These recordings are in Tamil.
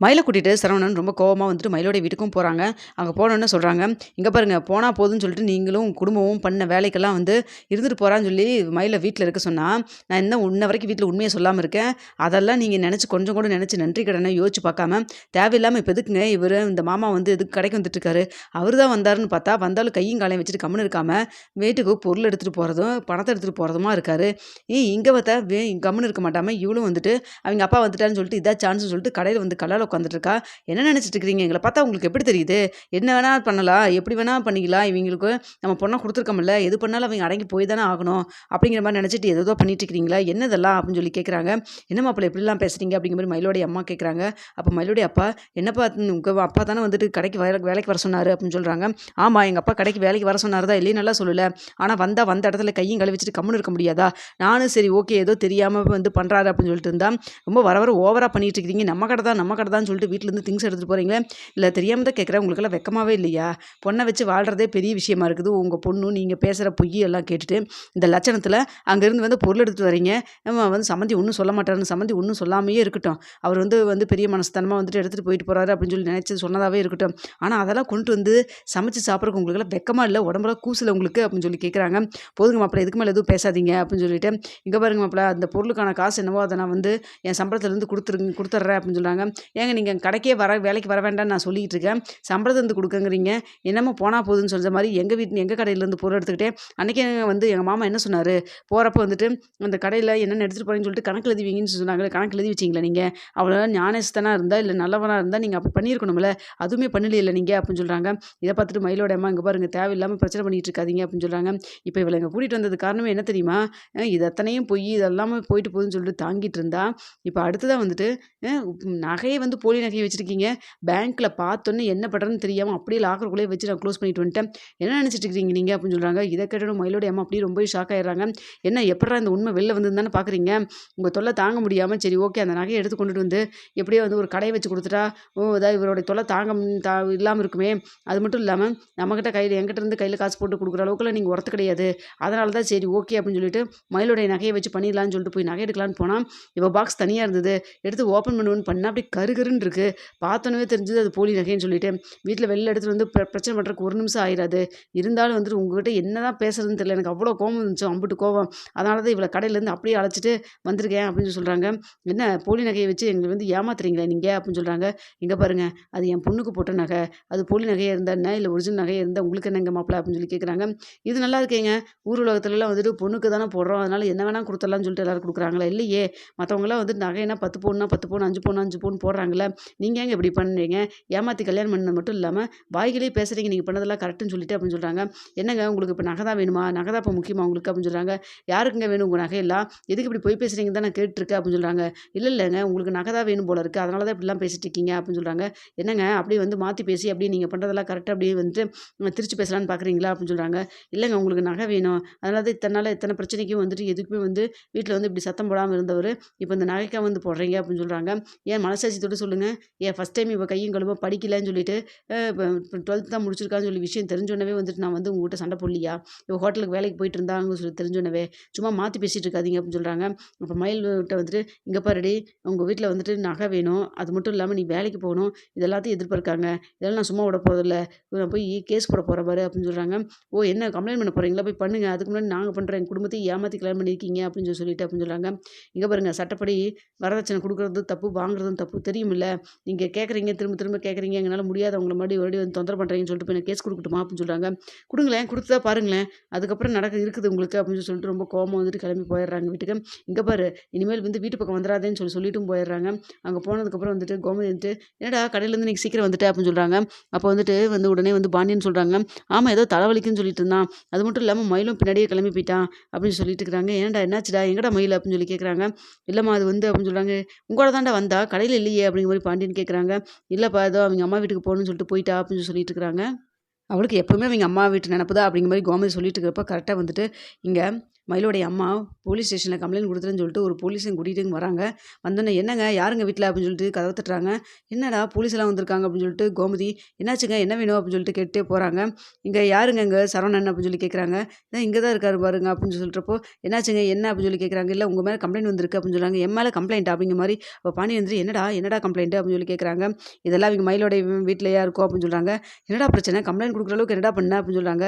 மயிலை கூட்டிகிட்டு சரவணன் ரொம்ப கோவமாக வந்துட்டு மயிலோடைய வீட்டுக்கும் போகிறாங்க அங்கே போனோன்னு சொல்கிறாங்க இங்கே பாருங்கள் போனால் போதும்னு சொல்லிட்டு நீங்களும் குடும்பமும் பண்ண வேலைக்கெல்லாம் வந்து இருந்துட்டு போகிறான்னு சொல்லி மயிலை வீட்டில் இருக்க சொன்னால் நான் இன்னும் இன்ன வரைக்கும் வீட்டில் உண்மையை சொல்லாமல் இருக்கேன். அதெல்லாம் நீங்கள் நினச்சி கொஞ்சம் கூட நினச்சி நன்றி கடனை யோசிச்சு பார்க்காம தேவையில்லாமல் இப்போ எதுக்குங்க இவர்? இந்த மாமா வந்து எதுக்கு கடைக்கு வந்துட்டு இருக்காரு? அவர் தான் வந்தாருன்னு பார்த்தா வந்தாலும் கையும் காலையும் வச்சுட்டு கம்முன்னு இருக்காமல் வீட்டுக்கு பொருள் எடுத்துகிட்டு போகிறதும் பணத்தை எடுத்துகிட்டு போகிறதுமா இருக்காரு. ஏ இங்கே பார்த்தா கம்முன்னு இருக்க மாட்டாமல் இவளும் வந்துட்டு அவங்க அப்பா வந்துட்டாருன்னு சொல்லிட்டு இதான் சான்ஸ்னு சொல்லிட்டு கடையில் வந்து கலால் உட்காந்துட்டு இருக்கா என்ன நினச்சிட்டு இருக்கிறீங்க எங்களை பார்த்தா உங்களுக்கு எப்படி தெரியுது? என்ன வேணால் பண்ணலாம் எப்படி வேணால் பண்ணிக்கலாம் இவங்களுக்கு நம்ம பொண்ணை கொடுத்துருக்கோம்ல எது பண்ணாலும் அவங்க அடங்கி போய் தானே ஆகணும் அப்படிங்கிற மாதிரி நினச்சிட்டு ஏதோ பண்ணிட்டு இருக்கிறீங்களா என்னதெல்லாம் அப்படின்னு சொல்லி கேட்குறாங்க. என்ன மாப்பிள்ள எப்படிலாம் பேசுகிறீங்க அப்படிங்கிற மாதிரி மயிலோடைய அம்மா கேட்குறாங்க. அப்போ மயிலோடைய அப்பா என்னப்பா உங்கள் அப்பா தானே வந்துட்டு கடைக்கு வேலை வேலைக்கு வர சொன்னார் அப்படின்னு சொல்கிறாங்க ஆமாம் எங்கள் அப்பா கடைக்கு வேலைக்கு வர சொன்னார் தான் இல்லையே நல்லா சொல்லலை. ஆனால் வந்தால் வந்த இடத்துல கையும் கழுவிச்சிட்டு கம்முன்னு இருக்க முடியாதா? நானும் சரி ஓகே ஏதோ தெரியாமல் வந்து பண்ணுறாரு அப்படின்னு சொல்லிட்டு இருந்தால் ரொம்ப வர வர ஓவராக பண்ணிட்டு இருக்கிறீங்க நம்ம கடை தான் நம்ம கடை தான் சொல்லிட்டு வீட்டிலேருந்து திங்ஸ் எடுத்துகிட்டு போகிறீங்களே இல்லை தெரியாமல் தான் கேட்குறேன் உங்களுக்கெல்லாம் வெக்கமாகவே இல்லையா? பொண்ணை வச்சு வாழ்கிறதே பெரிய விஷயமா இருக்குது. உங்கள் பொண்ணு நீங்கள் பேசுகிற பொய் எல்லாம் கேட்டுட்டு இந்த லட்சணத்தில் அங்கேருந்து வந்து பொருள் எடுத்துகிட்டு வரீங்க. வந்து சம்மந்தி ஒன்றும் சொல்ல மாட்டாருன்னு சம்மந்தி ஒன்றும் சொல்லாமையே இருக்கட்டும். அவர் வந்து வந்து பெரிய மனஸ்தனமாக வந்துட்டு எடுத்துகிட்டு போயிட்டு போகிறாரு அப்படின்னு சொல்லி நினச்சி சொன்னதாகவே இருக்கட்டும். ஆனால் அதெல்லாம் கொண்டு வந்து சமைச்சு சாப்பிட்றக்கு உங்களுக்கெல்லாம் வெக்கமாக இல்லை. உடம்புல கூசல உங்களுக்கு அப்படின்னு சொல்லி கேட்குறாங்க போதுங்க மாப்பிள்ள இதுக்கு மேலே எதுவும் பேசாதீங்க அப்படின்னு சொல்லிட்டு இங்கே பாருங்க மாப்பிள்ள அந்த பொருளுக்கான காசு என்னவோ அதை நான் வந்து என் சம்பளத்துலேருந்து கொடுத்துருங்க கொடுத்துட்றேன் அப்படின்னு சொல்கிறாங்க ஏங்க நீங்கள் கடைக்கே வர வேலைக்கு வர வேண்டாம்னு நான் சொல்லிக்கிட்டு இருக்கேன். சம்பளத்துலேருந்து கொடுக்குங்கிறீங்க. என்னமோ போனால் போகுதுன்னு சொல்கிற மாதிரி எங்கள் வீட்டு எங்கள் கடையிலேருந்து பொருள் எடுத்துக்கிட்டே அன்றைக்கி வந்து எங்கள் மாமா என்ன சொன்னார்? போகிறப்ப வந்துட்டு அந்த கடையில் என்னென்ன எடுத்துகிட்டு போகிறேன்னு சொல்லிட்டு கணக்கு எழுதிவீங்கன்னு சொன்னாங்க கணக்கு எழுதி வச்சிங்களா நீங்கள் அவ்வளோ ஞானஸ்தனாக இருந்தால் இல்லை நல்லவனாக இருந்தால் நீங்கள் அப்படி பண்ணியிருக்கணும்ல அதுவுமே பண்ணலையில்ல நீங்கள் அப்படின்னு சொல்கிறாங்க இதை பார்த்துட்டு மயிலோட அம்மா இங்கே பாருங்கள் தேவையில்லாமல் பிரச்சனை பண்ணிகிட்டு இருக்காதீங்க அப்படின்னு சொல்கிறாங்க இப்போ இவளை இங்கே கூட்டிகிட்டு வந்தது காரணமே என்ன தெரியுமா? இது எத்தனையும் போய் இதெல்லாமே போயிட்டு போகுதுன்னு சொல்லிட்டு தாங்கிட்டு இருந்தா. இப்போ அடுத்ததாக வந்துட்டு நகையை வந்து போலி நகையை வச்சுருக்கீங்க. பேங்க்கில் பார்த்தோன்னே என்ன பண்ணுறதுன்னு தெரியாமல் அப்படியே லாக்கருக்குள்ளே வச்சு நான் க்ளோஸ் பண்ணிட்டு வந்துட்டேன். என்ன நினச்சிட்டு இருக்கீங்க நீங்கள் அப்படின்னு சொல்கிறாங்க இதை கேட்டோம் மயிலோட அம்மா அப்படியே ரொம்ப ஷாக் ஆயிடுறாங்க. என்ன எப்படா இந்த உண்மை வெளில வந்து தானே பார்க்குறீங்க உங்கள் தொல்லை தாங்க முடியாமல் சரி ஓகே அந்த நகையை எடுத்து கொண்டுட்டு வந்து எப்படியோ வந்து ஒரு கடையை வச்சு கொடுத்துட்டா ஓ இதாக இவருடைய தொல்லை தாங்க தா இல்லாமல் இருக்குமே. அது மட்டும் இல்லாமல் நம்மக்கிட்ட கையில் என்கிட்ட இருந்து கையில் காசு போட்டு கொடுக்குற அளவுக்குலாம் நீங்கள் ஒர்த்து கிடையாது. அதனால தான் சரி ஓகே அப்படின்னு சொல்லிட்டு மயிலுடைய நகையை வச்சு பண்ணிடலான்னு சொல்லிட்டு போய் நகை எடுக்கலான்னு போனால் இவள் பாக்ஸ் தனியாக இருந்தது. எடுத்து ஓப்பன் பண்ணுவோன்னு பண்ணால் அப்படியே கருகருன்னு இருக்குது பார்த்தோன்னே தெரிஞ்சது அது போலி நகைன்னு சொல்லிட்டு. வீட்டில் வெளில எடுத்துகிட்டு வந்து பிர- பிரச்சனை பண்ணுறதுக்கு ஒரு நிமிஷம் ஆயிடாது இருந்தாலும் வந்துட்டு உங்ககிட்ட என்ன தான் பேசுறதுன்னு தெரியல. எனக்கு அவ்வளோ கோவம் இருந்துச்சு அம்பிட்டு கோவம் அதனால தான் இவ்வளோ கடையிலேருந்து அப்படியே அழைச்சிட்டு வந்திருக்கேன் அப்படின்னு சொல்கிறாங்க என்ன போலி நகையை வச்சு எங்களை வந்து ஏமாத்துறீங்களா நீங்கள் அப்படின்னு சொல்கிறாங்க இங்கே பாருங்கள் அது என் பொண்ணுக்கு போட்ட நகை. அது போலி நகையாக இருந்தால் என்ன? இல்லை ஒரிஜினல் நகையாக இருந்தால் உங்களுக்கு என்னங்க மாப்பிள்ள அப்படின்னு சொல்லி கேட்குறாங்க இது நல்லா இருக்கேங்க. ஊர் உலகத்துலலாம் வந்துட்டு பொண்ணுக்கு தானே போடுறோம். அதனால என்ன வேணால் கொடுத்துடலாம்னு சொல்லிட்டு எல்லோரும் கொடுக்குறாங்களா? இல்லையே. மற்றவங்களாம் வந்து நகைனா பத்து பவுன்னா பத்து பவுன் அஞ்சு பவுன் அஞ்சு பவுன் போடுறாங்களே நீங்கள் ஏங்க இப்படி பண்ணுறீங்க ஏமாற்றி கல்யாணம் பண்ணது மட்டும் இல்லாமல் வாய்களே பேசுகிறீங்க நீங்கள் பண்ணதெல்லாம் கரெக்டுன்னு சொல்லிட்டு அப்படின்னு சொல்கிறாங்க என்னங்க உங்களுக்கு இப்போ நகை தான் வேணுமா? நகை தான் இப்போ முக்கியமா உங்களுக்கு? அப்படின்னு சொல்கிறாங்க யாருக்குங்க வேணும் உங்கள் நகையெல்லாம்? எதுக்கு இப்படி போய் பேசுகிறீங்க தான் நான் கேட்டுருக்கேன் அப்படின்னு சொல்கிறாங்க இல்லை இல்லைங்க. உங்களுக்கு நகை தான் வேணும் போல இருக்குது அதனால தான் இப்படிலாம் பேசிட்டு இருக்கீங்க அப்படின்னு சொல்கிறாங்க என்னங்க? அப்படியே வந்து மாற்றி பேசி அப்படியே நீங்கள் பண்ணுறதெல்லாம் கரெக்டாக அப்படியே வந்துட்டு திருச்சி பேசலான்னு பார்க்குறீங்களா அப்படின்னு சொல்கிறாங்க இல்லைங்க. உங்களுக்கு நகை வேணும். அதனால தான் இத்தனை நாள் இத்தனை பிரச்சனைக்கும் வந்துட்டு எதுக்குமே வந்து வீட்டில் வந்து இப்படி சத்தம் போடாமல் இருந்தவர் இப்போ இந்த நகைக்காக வந்து போடுறீங்க அப்படின்னு சொல்கிறாங்க ஏன் மனசாட்சி போட்டு சொல்லுங்கள் ஏன் ஃபஸ்ட் டைம் இப்போ கையும் கழுவ படிக்கலைன்னு சொல்லிட்டு டுவெல்த் தான் முடிச்சிருக்கான்னு சொல்லி விஷயம் தெரிஞ்சோன்னவே வந்துட்டு நான் வந்து உங்கள்கிட்ட சண்டை போடலையா? இப்போ ஹோட்டலுக்கு வேலைக்கு போயிட்டு இருந்தாங்கன்னு சொல்லி தெரிஞ்சோன்னவே சும்மா மாற்றி பேசிகிட்டு இருக்காதீங்க அப்படின்னு சொல்கிறாங்க அப்போ மயில் விட்ட வந்துட்டு இங்கே பாருடி உங்கள் வீட்டில் வந்துட்டு நகை வேணும். அது மட்டும் இல்லாமல் நீ வேலைக்கு போகணும். இதெல்லாத்தையும் எதிர்பார்க்காங்க. இதெல்லாம் நான் சும்மா விட போகிறதில்ல நான் போய் கேஸ் போட போகிற பாரு அப்படின்னு சொல்கிறாங்க ஓ என்ன கம்ப்ளைண்ட் பண்ண போகிறீங்களா போய் பண்ணுங்க. அதுக்கு முன்னாடி நாங்கள் பண்ணுறோம் எங்கள் குடும்பத்தை ஏமாற்றி கல்யாணம் பண்ணியிருக்கீங்க அப்படின்னு சொல்லி சொல்லிட்டு அப்படின்னு சொல்கிறாங்க இங்கே பாருங்கள் சட்டப்படி வரதட்சணை கொடுக்குறது தப்பு வாங்குறதும் தப்பு தெரியும் இல்லை நீங்கள் கேட்குறீங்க திரும்ப திரும்ப கேட்குறீங்க எங்களால் முடியாத அவங்கள மறுபடியும் மறுபடியும் வந்து தொந்தரவு பண்ணுறீங்கன்னு சொல்லிட்டு போய் நான் கேஸ் கொடுக்கட்டுமா அப்படின்னு சொல்கிறாங்க கொடுங்களேன் கொடுத்தா பாருங்களேன். அதுக்கப்புறம் நடக்க இருக்குது உங்களுக்கு அப்படின்னு சொல்லிட்டு ரொம்ப கோபம் வந்துட்டு கிளம்பி போயிடுறாங்க வீட்டுக்கு. இங்கே பாரு இனிமேல் வந்து வீட்டு பக்கம் வந்துடாதேன்னு சொல்லி சொல்லிட்டும் போயிடுறாங்க. அங்கே போனதுக்கப்புறம் வந்துட்டு கோமதி வந்துட்டு என்னடா கடையிலேருந்து நீங்கள் சீக்கிரம் வந்துட்டு? அப்படின்னு சொல்கிறாங்க அப்போ வந்துட்டு வந்து உடனே வந்து பாண்டியன்னு சொல்கிறாங்க ஆமாம் ஏதோ தலைவலிக்குன்னு சொல்லிட்டு இருந்தான். அது மட்டும் இல்லாமல் மயிலும் பின்னாடியே கிளம்பி போயிட்டான். அப்படின்னு சொல்லிட்டு இருக்கிறாங்க. ஏன்டா என்னாச்சுடா? எங்கடா மயில்? அப்படின்னு சொல்லி கேட்குறாங்க இல்லைம்மா அது வந்து அப்படின்னு சொல்கிறாங்க உங்களோட தாண்டா வந்தா? கடையில் இல்லையே அப்படிங்கிற மாதிரி பாண்டியன் கேட்குறாங்க இல்லைப்பா ஏதோ அவங்க அம்மா வீட்டுக்கு போகணும்னு சொல்லிட்டு போயிட்டா அப்படின்னு சொல்லிட்டு இருக்கிறாங்க அவளுக்கு எப்போவுமே அவங்க அம்மா வீட்டு நினப்பு தான் அப்படிங்கிற மாதிரி கோமதி சொல்லிட்டு இருக்கிறப்ப கரெக்டாக வந்துட்டு இங்கே மயிலோடைய அம்மா போலீஸ் ஸ்டேஷனில் கம்ப்ளைண்ட் கொடுத்துருன்னு சொல்லிட்டு ஒரு போலீஸையும் கூட்டிகிட்டு வராங்க. வந்தோடனே என்னங்க யாருங்க வீட்டில் அப்படின்னு சொல்லிட்டு கதவை தட்டுறாங்க. என்னடா போலீஸ்லாம் வந்திருக்காங்க? அப்படின்னு சொல்லிட்டு கோமதி என்னாச்சுங்க? என்ன வேணும்? அப்படின்னு சொல்லிட்டு கேட்டே போகிறாங்க இங்கே யாருங்க இங்கே? சரவணன் அப்படின்னு சொல்லி கேட்குறாங்க இங்கே தான் இருக்காரு பாருங்க அப்படின்னு சொல்கிறப்போ என்னாச்சுங்க? என்ன? அப்படின்னு சொல்லி கேட்குறாங்க இல்லை உங்கள் மேலே கம்ப்ளைண்ட் வந்திருக்கு அப்படின்னு சொல்லுவாங்க என் மேலே கம்ப்ளைண்ட் அப்படிங்கிற மாதிரி அப்போ பாண்டி வந்து என்னடா என்னடா கம்ப்ளைண்ட் அப்படின்னு சொல்லி கேட்குறாங்க இதெல்லாம் அவங்க மயிலோடைய வீட்டிலையா இருக்கும் அப்படின்னு சொல்கிறாங்க என்னடா பிரச்சனை? கம்ப்ளைண்ட் கொடுக்குற அளவுக்கு என்னடா பண்ண? அப்படின்னு சொல்கிறாங்க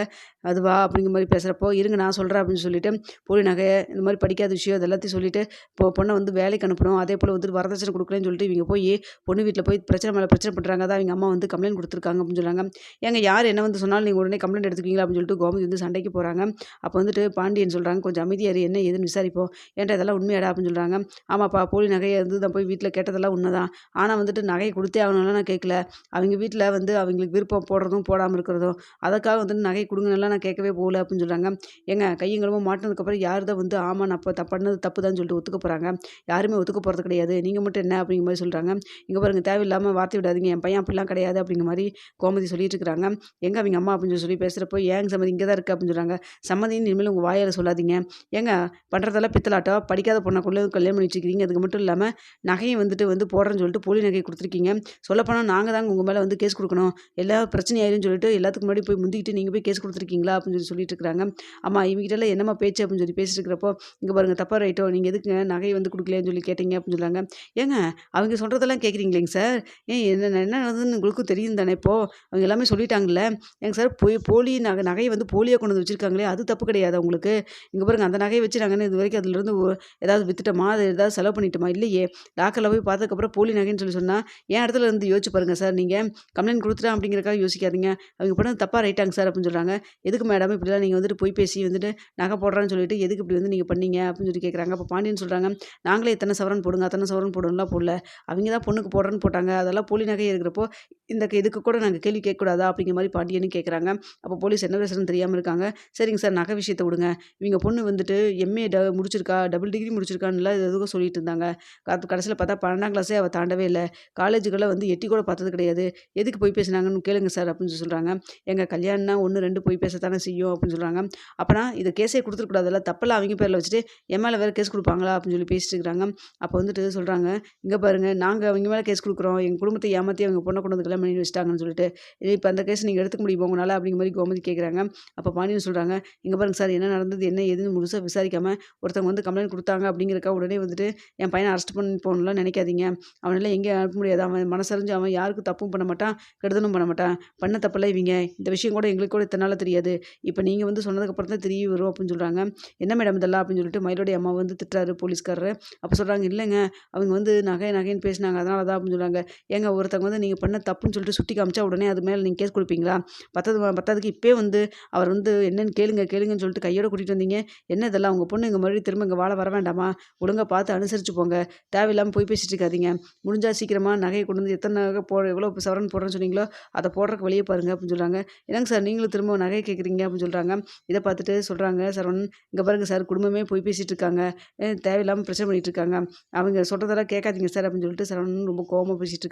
அதுவா? அப்படிங்கிற மாதிரி பேசுகிறப்போ இருங்க நான் சொல்கிறேன் அப்படின்னு சொல்லிட்டு போலி நகை இந்த மாதிரி படிக்காத விஷயம் அது எல்லாத்தையும் சொல்லிட்டு இப்போ பொண்ணை வந்து வேலைக்கு அனுப்பணும் அதே போல் வந்து வரதட்சணை கொடுக்கலன்னு சொல்லிட்டு இவங்க போய் பொண்ணு வீட்டில் போய் பிரச்சனை மேலே பிரச்சனை பண்ணுறாங்க அதான் அவங்க அம்மா வந்து கம்ப்ளைண்ட் கொடுத்துருக்காங்க அப்படின்னு சொல்கிறாங்க ஏங்க யார் என்ன வந்து சொன்னாலும் நீங்கள் உடனே கம்ப்ளைண்ட் எடுத்துக்கீங்களா அப்படின்னு சொல்லிட்டு கோமதி வந்து சண்டைக்கு போகிறாங்க அப்போ வந்துட்டு பாண்டியன் சொல்கிறாங்க கொஞ்சம் அமைதியாரு என்ன ஏதுன்னு விசாரிப்போம். ஏன்டா இதெல்லாம் உண்மையாடா? அப்படின்னு சொல்கிறாங்க ஆமாப்பா போலி நகையை வந்து தான் போய் வீட்டில் கேட்டதெல்லாம் உண்மை தான் ஆனால் வந்துட்டு நகையை கொடுத்தே ஆகணும்லாம் நான் கேட்கல அவங்க வீட்டில் வந்து அவங்களுக்கு விருப்பம் போடுறதும் போடாமல் இருக்கிறதும் அதுக்காக வந்துட்டு நகை கொடுங்கலாம் நான் கேட்கவே போகல அப்படின்னு சொல்கிறாங்க ஏங்க கையங்களும் அதுக்கப்புறம் யார் தான் வந்து ஆமாம் நான் இப்போ பண்ணது தப்பு தான் சொல்லிட்டு ஒத்துக்க போகிறாங்க யாருமே ஒத்துக்க போகிறது கிடையாது. நீங்கள் மட்டும் என்ன? அப்படிங்கிற மாதிரி சொல்கிறாங்க இங்கே பாருங்கள் தேவையில்லாமல் வார்த்தை விடாதீங்க. என் பையன் அப்படிலாம் கிடையாது அப்படிங்கிற மாதிரி கோமதி சொல்லிட்டு இருக்கிறாங்க. எங்கே அவங்க அம்மா? அப்படின்னு சொல்லி பேசுகிறப்போ ஏங்க சம்மதி இங்கே தான் இருக்குது அப்படின்னு சொல்கிறாங்க சம்மதின்னு இனிமேல் உங்கள் வாயால் சொல்லாதீங்க. ஏங்க பண்ணுறதெல்லாம் பித்தலாட்டோ? படிக்காத பொண்ணை கல்யாணம் பண்ணி வச்சுக்கிறீங்க அதுக்கு மட்டும் இல்லாமல் நகையும் வந்துட்டு வந்து போடுறேன்னு சொல்லிட்டு போலி நகை கொடுத்துருக்கீங்க. சொல்லப்போனால் நாங்கள் தாங்க உங்கள் மேலே வந்து கேஸ் கொடுக்கணும். எல்லா பிரச்சனையாயிருன்னு சொல்லிட்டு எல்லாத்துக்கு முன்னாடி போய் முந்திக்கிட்டு நீங்கள் போய் கேஸ் கொடுத்துருக்கீங்களா? அப்படின்னு சொல்லி சொல்லிட்டு இருக்கிறாங்க. ஆமாம் இவங்ககிட்ட என்னம்மா பேச்சு அப்படின்னு சொல்லி பேசிட்டு இருக்கிறப்போ இங்கே பாருங்கள் தப்பாக ரைட்டோ நீங்கள் எதுக்குங்க? நகை வந்து கொடுக்கலன்னு சொல்லி கேட்டீங்க அப்படின்னு சொல்கிறாங்க ஏங்க அவங்க சொல்கிறதெல்லாம் கேட்குறீங்களேங்க சார். ஏன் என்ன என்ன நடந்ததுன்னு உங்களுக்கும் தெரியும் தானே இப்போது அவங்க எல்லாமே சொல்லிட்டாங்கல்ல. ஏங்க சார் போய் போலி நகை நகையை வந்து போலியாக கொண்டு வந்து வச்சுருக்காங்களே அது தப்பு கிடையாது உங்களுக்கு? இங்கே பாருங்க அந்த நகையை வச்சு நாங்கள் இது வரைக்கும் அதுலேருந்து ஏதாவது வித்துட்டோமா? அது ஏதாவது செலவு பண்ணிட்டோமா? இல்லையே. லாக்கரில் போய் பார்த்ததுக்கப்புறம் போலி நகைன்னு சொல்லி சொன்னால் என் இடத்துல இருந்து யோசிச்சு பாருங்கள் சார் நீங்கள் கம்ப்ளைண்ட் கொடுத்துட்டா அப்படிங்கிறக்காக யோசிக்காதீங்க. அவங்க பண்ணது தப்பாக ரைட்டாங்க சார் அப்படின்னு சொல்கிறாங்க எதுக்கு மேடம் இப்படிலாம்? நீங்கள் வந்துட்டு போய் பேசி வந்துட்டு நகை போடுறான்னு சொல்லி சொல்லிட்டு எதுக்கு இப்படி வந்து நீங்கள் பண்ணீங்க அப்படின்னு சொல்லி கேட்குறாங்க அப்போ பாண்டியன் சொல்கிறாங்க நாங்களே எத்தனை சவரன் போடுங்க அத்தனை சவரன் போடணும்லாம் போடல. அவங்க தான் பொண்ணுக்கு போடுறேன்னு போட்டாங்க. அதெல்லாம் போலி நகை இருக்கிறப்போ இந்த இதுக்கு கூட நாங்கள் கேள்வி கேட்கக்கூடாதா? அப்படிங்கிற மாதிரி பாண்டியன்னு கேட்குறாங்க அப்போ போலீஸ் என்ன பேசுகிறேன்னு தெரியாமல் இருக்காங்க. சரிங்க சார் நகை விஷயத்தை விடுங்க. இவங்க பொண்ணு வந்துட்டு எம்ஏ ட முடிச்சிருக்கா டபுள் டிகிரி முடிச்சிருக்கான்னுலாம் எதுவும் சொல்லிட்டு இருந்தாங்க. கடைசியில் பார்த்தா பன்னெண்டாம் கிளாஸே அவள் தாண்டவே இல்லை. காலேஜுக்கெல்லாம் வந்து எட்டி கூட பார்த்தது கிடையாது. எதுக்கு போய் பேசினாங்கன்னு கேளுங்க சார் அப்படின்னு சொல்கிறாங்க எங்கள் கல்யாணம்னா ஒன்று ரெண்டு போய் பேசத்தானே செய்யும் அப்படின்னு சொல்கிறாங்க அப்போனா இதை கேஸே கூடாதுல்ல? தப்பெல்லாம் அவங்க பேரில் வச்சுட்டு என் மேலே வேறு கேஸ் கொடுப்பாங்களா? அப்படின்னு சொல்லி பேசிட்டு இருக்கிறாங்க அப்போ வந்துட்டு சொல்கிறாங்க இங்கே பாருங்கள் நாங்கள் அவங்க மேலே கேஸ் கொடுக்குறோம். எங்கள் குடும்பத்தை ஏமாற்றி அவங்க பொண்ணை கொண்டு வந்து கல்யாணம் பண்ணி வச்சிட்டாங்கன்னு சொல்லிட்டு இப்போ அந்த கேஸ் நீங்கள் எடுத்துக்க முடியும் உங்களால்? அப்படிங்கிற மாதிரி கோமதி கேட்குறாங்க அப்போ பாண்டியன் சொல்கிறாங்க இங்கே பாருங்க சார் என்ன நடந்தது என்ன எதுன்னு முழுசாக விசாரிக்காமல் ஒருத்தவங்க வந்து கம்ப்ளைண்ட் கொடுத்தாங்க. அப்படிங்கிறக்கா உடனே வந்துட்டு என் பையனை அரெஸ்ட் பண்ணி போகணும்லாம் நினைக்காதீங்க. அவனெல்லாம் எங்கேயும் அனுப்ப முடியாது. அவன் மனசறிஞ்சு அவன் யாருக்கும் தப்பும் பண்ண மாட்டான் கெடுதலும் பண்ண மாட்டான். பண்ண தப்பெல்லாம் இவங்க. இந்த விஷயம் கூட எங்களுக்கு கூட இத்தனை தெரியாது. இப்போ நீங்கள் வந்து சொன்னதுக்கப்புறம் தான் தெரிய வரும் அப்படின்னு சொல்கிறாங்க என்ன மேடம் இதெல்லாம்? அப்படின்னு சொல்லிட்டு மயிலோடைய அம்மா வந்து திட்டுறாரு போலீஸ்காரரு. அப்போ சொல்கிறாங்க இல்லைங்க அவங்க வந்து நகை நகைன்னு பேசினாங்க. அதனால தான் அப்படின்னு சொல்கிறாங்க ஏங்க ஒருத்தங்க வந்து நீங்கள் பண்ண தப்புன்னு சொல்லிட்டு சுட்டி காமிச்சா உடனே அது மேலே நீங்கள் கேஸ் கொடுப்பீங்களா? பத்தது பத்தாவதுக்கு இப்போயே வந்து அவர் வந்து என்னென்னு கேளுங்க கேளுங்கன்னு சொல்லிட்டு கையோட கூட்டிகிட்டு வந்தீங்க. என்ன இதெல்லாம்? உங்கள் பொண்ணு இங்கே மறுபடியும் திரும்ப இங்கே வாழ வர வேண்டாமா? ஒழுங்காக பார்த்து அனுசரித்து போங்க. தேவையில்லாமல் போய் பேசிட்டு இருக்காதீங்க. முடிஞ்சால் சீக்கிரமாக நகையை கொண்டு வந்து எத்தனை நகை போட எவ்வளோ சவரன் போடுறேன்னு சொன்னீங்களோ அதை போடுறக்கு வெளியே பாருங்கள் அப்படின்னு சொல்கிறாங்க என்னங்க சார் நீங்களும் திரும்ப நகை கேட்குறீங்க அப்படின்னு சொல்கிறாங்க இதை பார்த்துட்டு சொல்கிறாங்க சரவணன். இங்கே பாருங்கள் சார் குடும்பமே போய் பேசிகிட்டு இருக்காங்க தேவையில்லாமல் பிரச்சனை பண்ணிகிட்டு இருக்காங்க அவங்க சொல்கிறதெல்லாம் கேட்காதீங்க சார் அப்படின்னு சொல்லிட்டு சரவணன் ரொம்ப கோபமாக பேசிகிட்டு